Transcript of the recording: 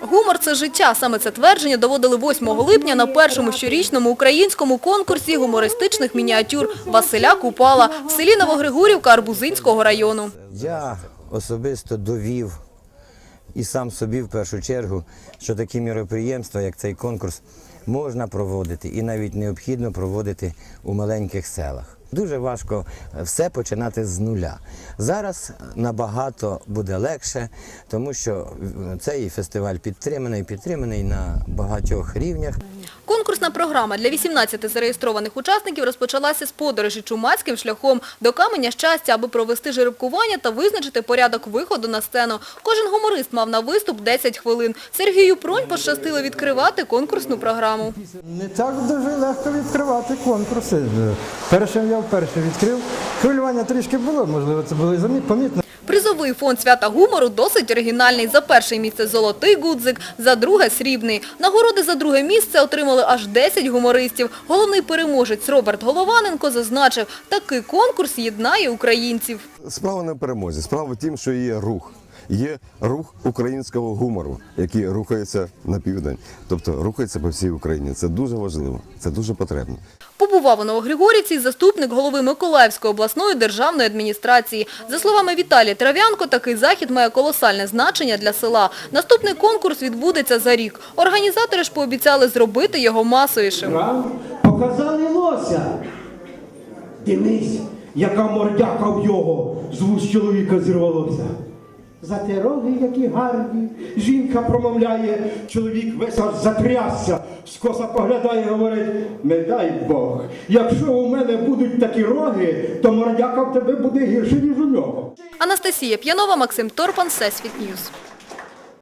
Гумор – це життя. Саме це твердження доводили 8 липня на першому щорічному українському конкурсі гумористичних мініатюр Василя Купала в селі Новогригорівка Арбузинського району. Я особисто довів і сам собі в першу чергу, що такі міроприємства, як цей конкурс, можна проводити і навіть необхідно проводити у маленьких селах. Дуже важко все починати з нуля. Зараз набагато буде легше, тому що цей фестиваль підтриманий, підтриманий на багатьох рівнях. Конкурсна програма для 18 зареєстрованих учасників розпочалася з подорожі чумацьким шляхом до Каменя щастя, аби провести жеребкування та визначити порядок виходу на сцену. Кожен гуморист мав на виступ 10 хвилин. Сергію Пронь пощастило відкривати конкурсну програму. Не так дуже легко відкривати конкурси. Першим я вперше відкрив. Хвилювання трішки було, можливо, це було і замі- помітно. Призовий фонд свята гумору досить оригінальний. За перше місце золотий гудзик, за друге срібний. Нагороди за друге місце отримали аж 10 гумористів. Головний переможець Роберт Голованенко зазначив, такий конкурс єднає українців. Справа не в перемозі. Справа в тім, що є рух. Є рух українського гумору, який рухається на південь, тобто рухається по всій Україні. Це дуже важливо, це дуже потрібно. Побував у Новогригорівці заступник голови Миколаївської обласної державної адміністрації. За словами Віталія Трав'янко, такий захід має колосальне значення для села. Наступний конкурс відбудеться за рік. Організатори ж пообіцяли зробити його масовішим. Показали лося. Дивись, яка мордяка в його з вуст чоловіка зірвалося. За те роги, які гарні, жінка промовляє, чоловік весь аж затрясся, скоса поглядає говорить, не дай Бог, якщо у мене будуть такі роги, то мордяка в тебе буде гірше, ніж у нього. Анастасія П'янова, Максим Торпан, Всесвіт Ньюс.